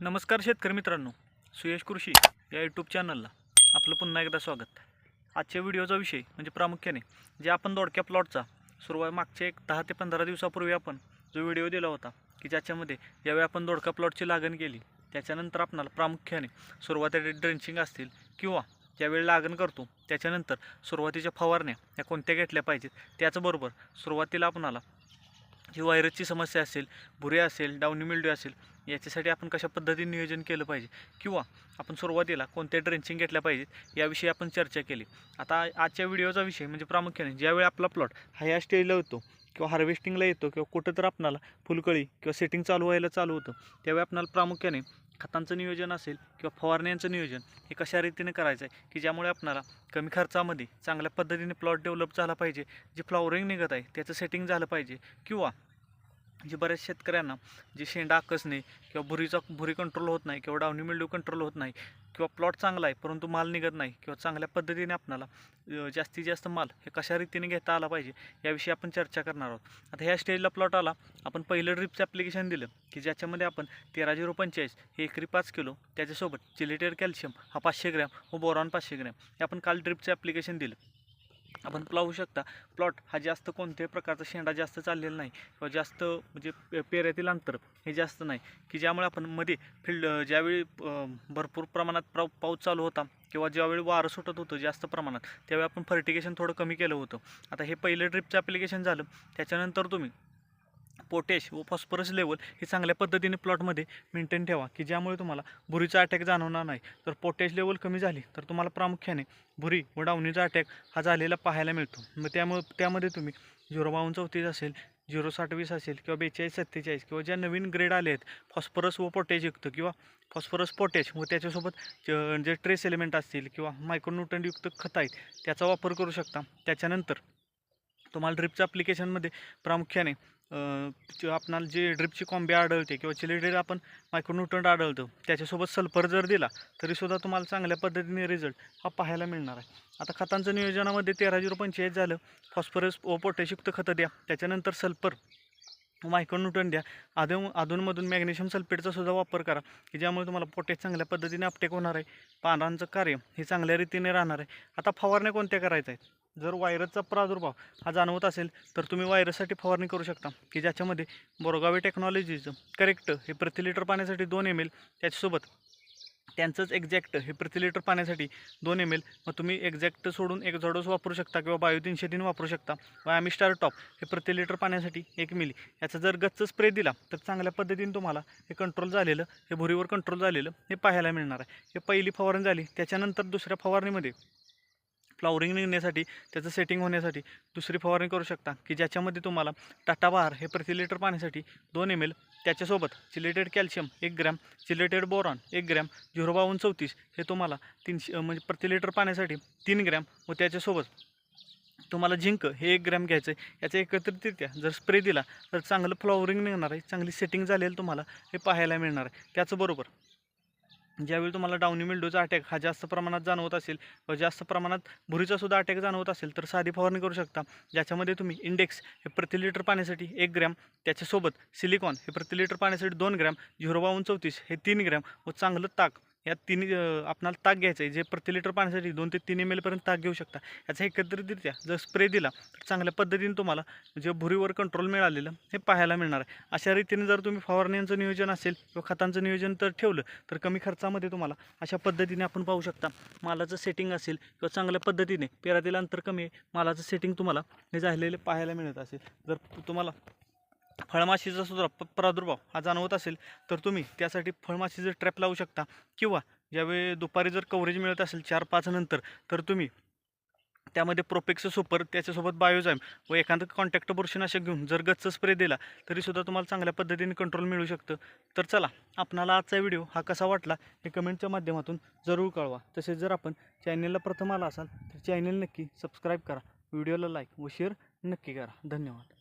नमस्कार शेतकरी मित्रांनो सुयश कृषी या यूट्यूब चॅनलला आपलं पुन्हा एकदा स्वागत. आजच्या व्हिडिओचा विषय म्हणजे प्रामुख्याने जे आपण दोडक्या प्लॉटचा सुरुवात मागच्या एक दहा ते पंधरा दिवसापूर्वी आपण जो व्हिडिओ दिला होता की ज्याच्यामध्ये ज्यावेळी आपण दोडका प्लॉटची लागण केली त्याच्यानंतर आपणाला प्रामुख्याने सुरुवातीला ड्रेंचिंग असतील किंवा ज्यावेळी लागण करतो त्याच्यानंतर सुरुवातीच्या फवारण्या या कोणत्या घेतल्या पाहिजेत त्याचबरोबर सुरुवातीला आपणाला ही व्हायरसची समस्या असेल बुरे असेल डाऊनी मिल्ड्यू असेल याच्यासाठी आपण कशा पद्धतीने नियोजन केलं पाहिजे? किंवा आपण सुरुवातीला कोणत्या ड्रेंचिंग घेतल्या पाहिजेत? याविषयी आपण चर्चा केली. आता आजच्या व्हिडिओचा विषय म्हणजे प्रामुख्याने ज्यावेळी आपला प्लॉट हा या स्टेजला होतो किंवा हार्वेस्टिंगला येतो किंवा कुठं तर आपणाला फुलकळी किंवा सेटिंग चालू व्हायला चालू होतं त्यावेळी आपणाला प्रामुख्याने खतांचं नियोजन असेल किंवा फवारण्यांचं नियोजन हे कशा रीतीने करायचं आहे की ज्यामुळे आपणाला कमी खर्चामध्ये चांगल्या पद्धतीने प्लॉट डेव्हलप झाला पाहिजे जे फ्लॉवरिंग निघत आहे त्याचं सेटिंग झालं पाहिजे किंवा जे बऱ्याच शेतकऱ्यांना जे शेंडा आकसणे किंवा भुरीचा भुरी कंट्रोल होत नाही किंवा डावणी मिळू कंट्रोल होत नाही किंवा प्लॉट चांगला आहे परंतु माल निघत नाही किंवा चांगल्या पद्धतीने आपणाला जास्तीत जास्त माल हे कशा रीतीने घेता आला पाहिजे याविषयी आपण चर्चा करणार आहोत. आता ह्या स्टेजला प्लॉट आला आपण पहिलं ड्रिपचं ॲप्लिकेशन दिलं की ज्याच्यामध्ये आपण तेरा झिरो पंचेचाळीस हे एकरी पाच किलो त्याच्यासोबत चिलेटेड कॅल्शियम हा पाचशे ग्रॅम व बोरॉन पाचशे ग्रॅम हे आपण काल ड्रिपचं ॲप्लिकेशन दिलं. आपण प्लावू शकता प्लॉट हा जास्त कोणत्याही प्रकारचा शेंडा जास्त चाललेला नाही. किंवा जास्त म्हणजे पेऱ्यातील अंतर हे जास्त नाही. की ज्यामुळे आपण मध्ये फिल्ड ज्यावेळी भरपूर प्रमाणात पाऊ पाऊस चालू होता किंवा ज्यावेळी वारं सुटत होतं जास्त प्रमाणात त्यावेळी आपण फर्टिगेशन थोडं कमी केलं होतं. आता हे पहिलं ड्रिपचं ॲप्लिकेशन झालं. त्याच्यानंतर तुम्ही पोटॅश व फॉस्फरस लेवल हे चांगल्या पद्धतीने प्लॉटमध्ये मेंटेन ठेवा की ज्यामुळे तुम्हाला भुरीचा अटॅक जाणवणार नाही. तर पोटॅश लेवल कमी झाली तर तुम्हाला प्रामुख्याने भुरी व डावणीचा अटॅक हा झालेला पाहायला मिळतो. मग त्यामुळे त्यामध्ये तुम्ही झिरो बावन्न चौतीस असेल झिरो साठ वीस असेल किंवा बेचाळीस सत्तेचाळीस किंवा ज्या नवीन ग्रेड आले आहेत फॉस्फरस व पोटॅशयुक्त किंवा फॉस्फरस पोटॅश व त्याच्यासोबत जे ट्रेस एलिमेंट असतील किंवा मायक्रोन्यूटनयुक्त खत आहेत त्याचा वापर करू शकता. त्याच्यानंतर तुम्हाला ड्रिपच्या ॲप्लिकेशनमध्ये प्रामुख्याने आपणाला जे ड्रिपची कॉम्बी आढळते किंवा चिलेडेड आपण मायक्रोन्यूटन आढळतो त्याच्यासोबत सल्फर जर दिला तरीसुद्धा तुम्हाला चांगल्या पद्धतीने रिझल्ट हा पाहायला मिळणार आहे. आता खतांचं नियोजनामध्ये तेरा झिरो पंचेचाळीस झालं फॉस्फरस व पोटॅशयुक्त खतं द्या त्याच्यानंतर सल्फर मायक्रोन्यूटन द्या. आधून अधूनमधून मॅग्नेशियम सल्फेटचा सुद्धा वापर करा की ज्यामुळे तुम्हाला पोटॅश चांगल्या पद्धतीने अपटेक होणार आहे. पानांचं कार्य हे चांगल्या रीतीने राहणार आहे. आता फवारण्या कोणत्या करायच्या आहेत? जर व्हायरसचा प्रादुर्भाव हा जाणवत असेल तर तुम्ही व्हायरससाठी फवारणी करू शकता. की ज्याच्यामध्ये बोरगावे टेक्नॉलॉजीचं करेक्ट हे प्रति लिटर पाण्यासाठी दोन एम एल त्याच्यासोबत त्यांचंच एक्झॅक्ट हे प्रति लिटर पाण्यासाठी दोन एम एल मग तुम्ही एक्झॅक्ट सोडून एक जडोस वापरू शकता किंवा बायो तीनशे तीन वापरू शकता. व आम्ही स्टार टॉप हे प्रति लिटर पाण्यासाठी एक मिली याचा जर गच्च स्प्रे दिला तर चांगल्या पद्धतीने तुम्हाला हे कंट्रोल झालेलं हे भुरीवर कंट्रोल झालेलं हे पाहायला मिळणार आहे. हे पहिली फवारणी झाली त्याच्यानंतर दुसऱ्या फवारणीमध्ये फ्लॉवरिंग निघण्यासाठी त्याचं सेटिंग होण्यासाठी दुसरी फवारणी करू शकता. की ज्याच्यामध्ये तुम्हाला टाटा बहार हे प्रति लिटर पाण्यासाठी दोन एम एल त्याच्यासोबत चिलेटेड कॅल्शियम एक ग्रॅम चिलेटेड बोरॉन एक ग्रॅम झिरो बावन्न चौतीस हे तुम्हाला तीनशे म्हणजे प्रति लिटर पाण्यासाठी तीन ग्रॅम व त्याच्यासोबत तुम्हाला झिंक हे एक ग्रॅम घ्यायचं आहे याचा एकत्रितरित्या जर स्प्रे दिला तर चांगलं फ्लॉवरिंग निघणार आहे चांगली सेटिंग झालेलं तुम्हाला हे पाहायला मिळणार आहे. त्याचबरोबर ज्यावेळी तुम्हाला डाऊनी मिल्डोचा अटॅक हा जास्त प्रमाणात जाणवत असेल व जास्त प्रमाणात भुरीचासुद्धा अटॅक जाणवत असेल तर साधी फवारणी करू शकता. ज्याच्यामध्ये तुम्ही इंडेक्स हे प्रति लिटर पाण्यासाठी एक ग्रॅम त्याच्यासोबत सिलिकॉन हे प्रति लिटर पाण्यासाठी दोन ग्रॅम झिरो बावन्न चौतीस हे तीन ग्रॅम व चांगलं ताक या तिन्ही आपणाला ताक घ्यायचं आहे. जे प्रति लिटर पाण्यासाठी दोन ते तीन एम एलपर्यंत ताक घेऊ शकता. याचा एकत्रितरित्या जर स्प्रे दिला तर चांगल्या पद्धतीने तुम्हाला जे भुरीवर कंट्रोल मिळालेलं हे पाहायला मिळणार आहे. अशा रीतीने जर तुम्ही फवारण्यांचं नियोजन असेल किंवा खतांचं नियोजन तर ठेवलं तर कमी खर्चामध्ये तुम्हाला अशा पद्धतीने आपण पाहू शकता. मालाचं सेटिंग असेल किंवा चांगल्या पद्धतीने पेरातील अंतर कमी मालाचं सेटिंग तुम्हाला हे झालेले पाहायला मिळत असेल. जर तुम्हाला फळमाशीचा सुद्धा प प्रादुर्भाव हा जाणवत असेल तर तुम्ही त्यासाठी फळमाशीचं ट्रॅप लावू शकता किंवा ज्यावेळी दुपारी जर कव्हरेज मिळत असेल चार पाच नंतर तर तुम्ही त्यामध्ये प्रोपेक्स सुपर त्याच्यासोबत बायोजाईम व एखादं कॉन्टॅक्ट बुरशीनाशक घेऊन जर गच्च स्प्रे दिला तरीसुद्धा तुम्हाला चांगल्या पद्धतीने कंट्रोल मिळू शकतं. तर चला आपणाला आजचा व्हिडिओ हा कसा वाटला हे कमेंटच्या माध्यमातून जरूर कळवा. तसेच जर आपण चॅनेलला प्रथम आला असाल तर चॅनेल नक्की सबस्क्राईब करा व्हिडिओला लाईक व शेअर नक्की करा. धन्यवाद.